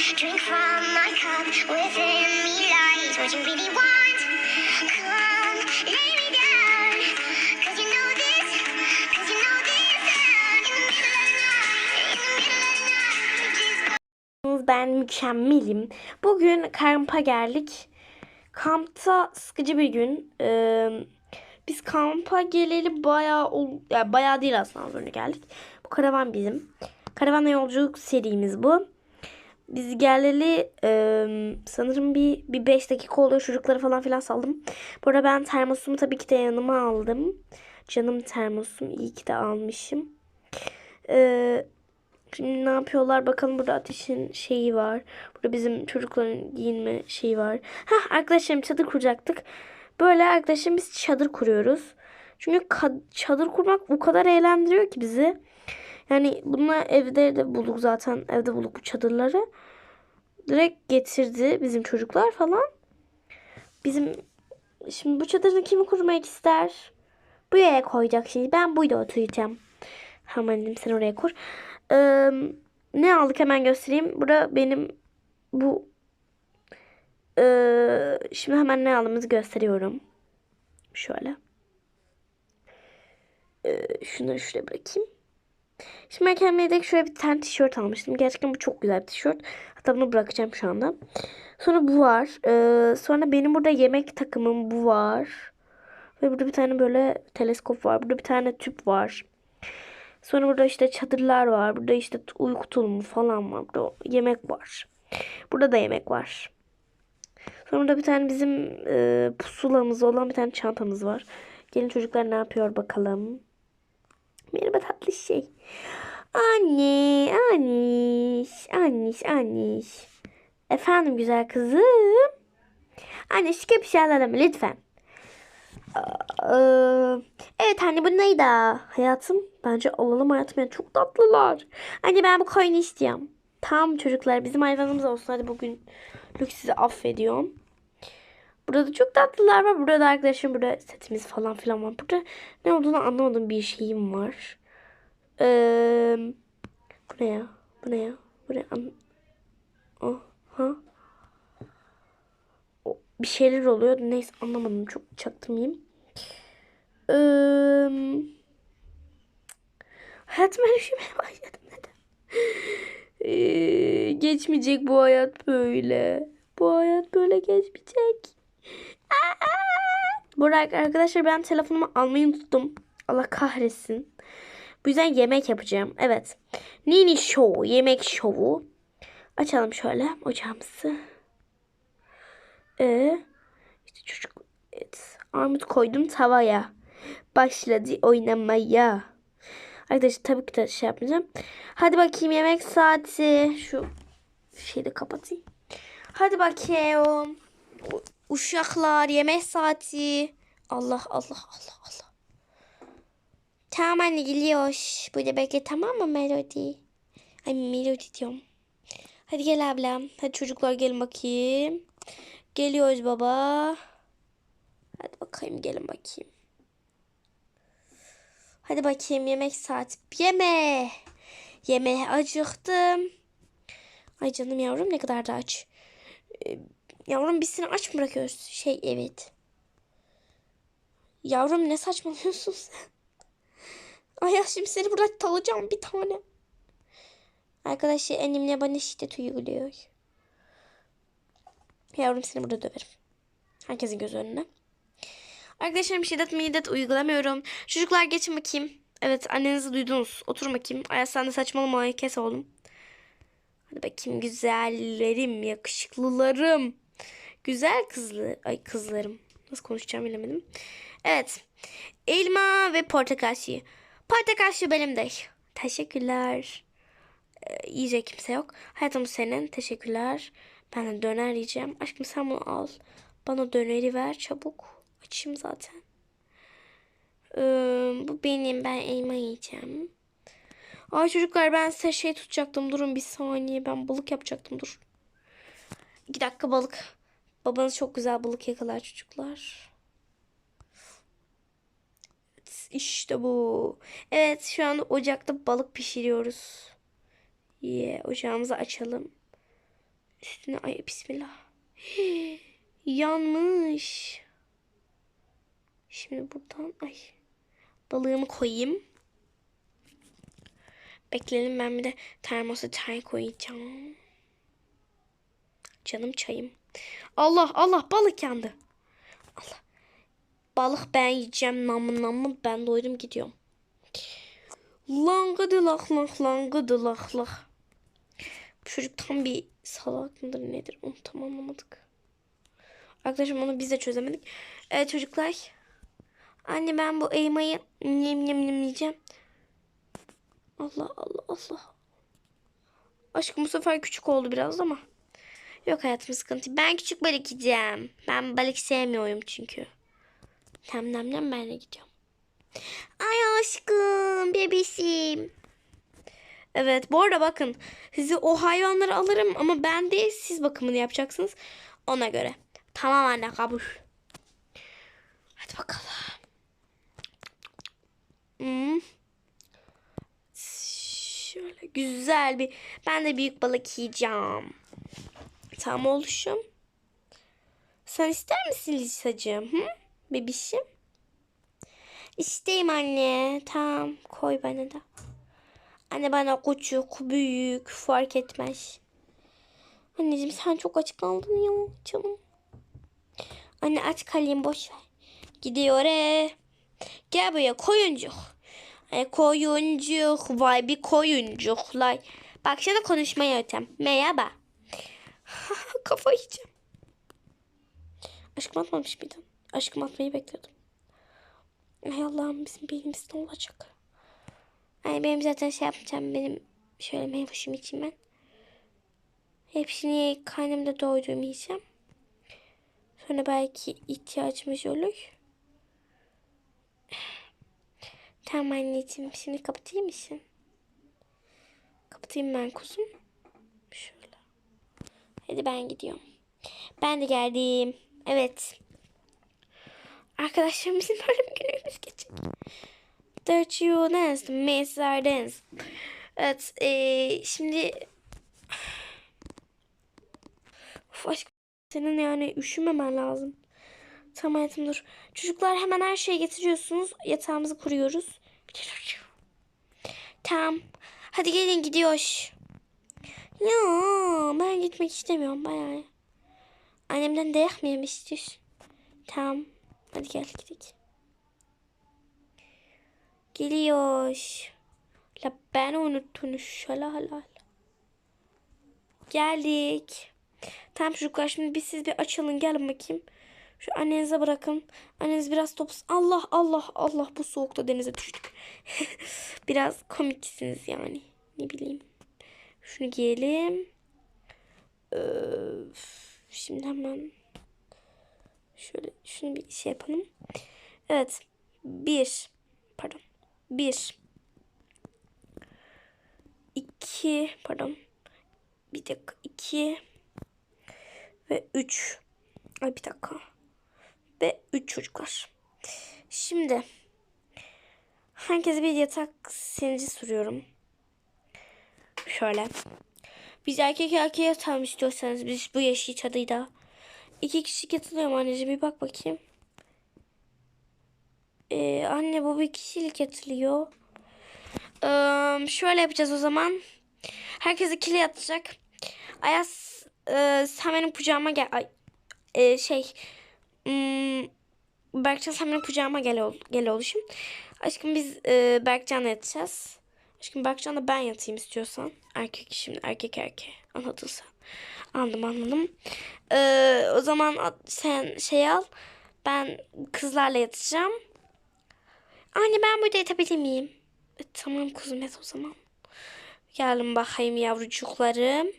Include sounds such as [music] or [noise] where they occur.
Drink from my cup within me lies what you really want. Come, lay me down. Cause you know this, cause you know this. In the middle of night, in the middle of night, just Ben mükemmelim. Bugün kampa geldik. Kampta sıkıcı bir gün. Ee, biz kampa geleli bayağı yani bayağı değil aslında az önce geldik. Bu karavan bizim. Karavanla yolculuk serimiz bu. Biz geleli e, sanırım bir bir 5 dakika oluyor çocukları falan filan saldım. Bu arada ben termosumu tabii ki de yanıma aldım. Canım termosum iyi ki de almışım. Eee Şimdi ne yapıyorlar bakalım burada ateşin şeyi var. Burada bizim çocukların giyinme şeyi var. Hah arkadaşlarım çadır kuracaktık. Böyle arkadaşlarım biz çadır kuruyoruz. Çünkü çadır kurmak bu kadar eğlendiriyor ki bizi. Yani bunu evde de bulduk zaten. Evde bulduk bu çadırları. Direkt getirdi bizim çocuklar falan. Bizim şimdi bu çadırı kimi kurmak ister? Buraya koyacak şimdi. Ben burada oturacağım. Hemen dedim sen oraya kur. Ee, ne aldık hemen göstereyim. Burada benim bu ee, şimdi hemen ne aldığımızı gösteriyorum. Şöyle. Ee, şunu şuraya bırakayım. Şimdi ben kendime yedek şöyle bir tane tişört almıştım. Gerçekten bu çok güzel bir tişört. Hatta bunu bırakacağım şu anda. Sonra bu var. Ee, sonra benim burada yemek takımım bu var. Ve burada bir tane böyle teleskop var. Burada bir tane tüp var. Sonra burada işte çadırlar var. Burada işte uyku tulumu falan var. Burada yemek var. Burada da yemek var. Sonra burada bir tane bizim e, pusulamız olan bir tane çantamız var. Gelin çocuklar ne yapıyor bakalım. Merhaba tatlı şey. Anne, anniş, anniş, anniş. Efendim güzel kızım. Anne şike bir şey alalım lütfen. Evet anne bu neydi? Hayatım bence alalım hayatım yani çok tatlılar. Anne ben bu koyunu istiyorum. Tamam çocuklar bizim hayvanımız olsun hadi bugün sizi affediyorum. Burada da çok tatlılar var. Burada da arkadaşım burada setimiz falan filan var. Burada ne olduğunu anlamadığım bir şeyim var. Ee, bu ne ya? Bu ne ya? Bu ne? An Aha. O- Bir şeyler oluyor. Neyse anlamadım. Çok çaktırmayayım. Ee, hayatıma üşümeye başladım. Neden? Ee, geçmeyecek bu hayat böyle. Bu hayat böyle geçmeyecek. Burak arkadaşlar ben telefonumu almayı unuttum. Allah kahretsin. Bu yüzden yemek yapacağım. Evet. Nini Show. Yemek şovu. Açalım şöyle ocağımızı. Ee, işte çocuk. Evet. Armut koydum tavaya. Başladı oynamaya. Arkadaşlar tabii ki de şey yapmayacağım. Hadi bakayım yemek saati. Şu şeyi de kapatayım. Hadi bakayım. Uşaklar yemek saati. Allah Allah Allah Allah. Tamam anne geliyor. Burada bekle tamam mı Melody? Ay Melody diyorum. Hadi gel ablam. Hadi çocuklar gelin bakayım. Geliyoruz baba. Hadi bakayım gelin bakayım. Hadi bakayım yemek saati. Yeme. Yemeğe acıktım. Ay canım yavrum ne kadar da aç. Ee, yavrum biz seni aç mı bırakıyoruz? Şey evet. Yavrum ne saçmalıyorsun sen? [laughs] Ay şimdi seni burada talacağım bir tane. Arkadaşlar annemle bana şiddet uyguluyor. Yavrum seni burada döverim. Herkesin göz önüne. Arkadaşlarım şiddet middet uygulamıyorum. Çocuklar geçin bakayım. Evet annenizi duydunuz. Oturun bakayım. Ayaz sen de saçmalama kes oğlum. Hadi bakayım güzellerim, yakışıklılarım. Güzel kızlı, ay kızlarım. Nasıl konuşacağım bilemedim. Evet. Elma ve portakal suyu. Portakal suyu benim de. Teşekkürler. Ee, yiyecek kimse yok. Hayatım senin. Teşekkürler. Ben de döner yiyeceğim. Aşkım sen bunu al. Bana döneri ver çabuk. Açayım zaten. Ee, bu benim. Ben elma yiyeceğim. Ay çocuklar ben size şey tutacaktım. Durun bir saniye. Ben balık yapacaktım. Dur. İki dakika balık. Babanız çok güzel balık yakalar çocuklar. Evet, İşte bu. Evet şu anda ocakta balık pişiriyoruz. Yeah, ocağımızı açalım. Üstüne ay bismillah. [gasps] Yanmış. Şimdi buradan ay balığımı koyayım. Bekleyelim ben bir de termosa çay koyacağım. Canım çayım. Allah Allah balık yandı. Allah. Balık ben yiyeceğim namı namı ben doydum gidiyorum. Langıdılak lak langıdılak lak. Bu çocuk tam bir salak mıdır nedir onu tam anlamadık. Arkadaşım onu biz de çözemedik. Evet çocuklar. Anne ben bu elmayı yem yem yem yiyeceğim. Allah Allah Allah. Aşkım bu sefer küçük oldu biraz ama. Yok hayatım sıkıntı. Ben küçük balık yiyeceğim. Ben balık sevmiyorum çünkü. Tem nem nem ben de gidiyorum. Ay aşkım bebişim. Evet bu arada bakın sizi o hayvanları alırım ama ben değil siz bakımını yapacaksınız. Ona göre. Tamam anne kabul. Hadi bakalım. Hmm. Şöyle güzel bir ben de büyük balık yiyeceğim. Tamam oluşum. Sen ister misin Lisacığım? Hı? Bebişim. İsteyim anne. Tamam koy bana da. Anne bana küçük, büyük fark etmez. Anneciğim sen çok aç kaldın ya canım. Anne aç kalayım boş ver. Gidiyor e. Gel buraya koyuncuk. E, koyuncuk vay bir koyuncuklar. Bak sana konuşma yöntem. Merhaba. [laughs] Kafa yiyeceğim. Aşkım atmamış mıydın? Aşkım atmayı bekliyordum. Ay Allah'ım bizim bilgimiz ne olacak? Ay benim zaten şey yapacağım. Benim şöyle meyvuşum için ben. Hepsini karnımda doyduğumu yiyeceğim. Sonra belki ihtiyacımız olur. [sighs] Tamam anneciğim. Şimdi kapatayım mısın? Kapatayım ben kuzum. Hadi ben gidiyorum. Ben de geldim. Evet. Arkadaşlar bizim [laughs] böyle bir günümüz geçecek. That you dance, our dance. Evet, eee, şimdi... Of aşkım, senin yani üşümemen lazım. Tamam hayatım dur. Çocuklar hemen her şeyi getiriyorsunuz. Yatağımızı kuruyoruz. Tamam. Hadi gelin gidiyoruz. Ya ben gitmek istemiyorum bayağı. Annemden dayak mı istiyorsun? Tamam. Hadi gel gidelim. Geliyor. La ben unuttunuz. Şala hala. Geldik. Tamam çocuklar şimdi biz siz bir açılın gelin bakayım. Şu annenize bırakın. Anneniz biraz topuz. Allah Allah Allah bu soğukta denize düştük. [laughs] biraz komiksiniz yani. Ne bileyim. Şunu giyelim. Öf. Şimdi hemen şöyle şunu bir şey yapalım. Evet. Bir. Pardon. Bir. İki. Pardon. Bir dakika. iki Ve üç. Ay bir dakika. Ve üç çocuklar. Şimdi. Herkese bir yatak senici soruyorum. Şöyle. Biz erkek erkeğe yatalım istiyorsanız biz bu yeşil çadıyla. İki kişi katılıyor mu anneciğim bir bak bakayım. Ee, anne bu bir kişilik yatılıyor. Ee, şöyle yapacağız o zaman. Herkes ikili yatacak. Ayaz e, sen benim kucağıma gel. Ay, e, şey. Hmm, Berkcan sen benim kucağıma gel, ol, gel oluşum. Aşkım biz e, Berkcan'la yatacağız. Aşkım Berkcan'la ben yatayım istiyorsan. Erkek şimdi erkek erkeğe. Anladın sen. Anladım anladım. Ee, o zaman sen şey al. Ben kızlarla yatacağım. Anne ben burada yatabilir miyim? E, tamam kuzum yat o zaman. Gelin bakayım yavrucuklarım.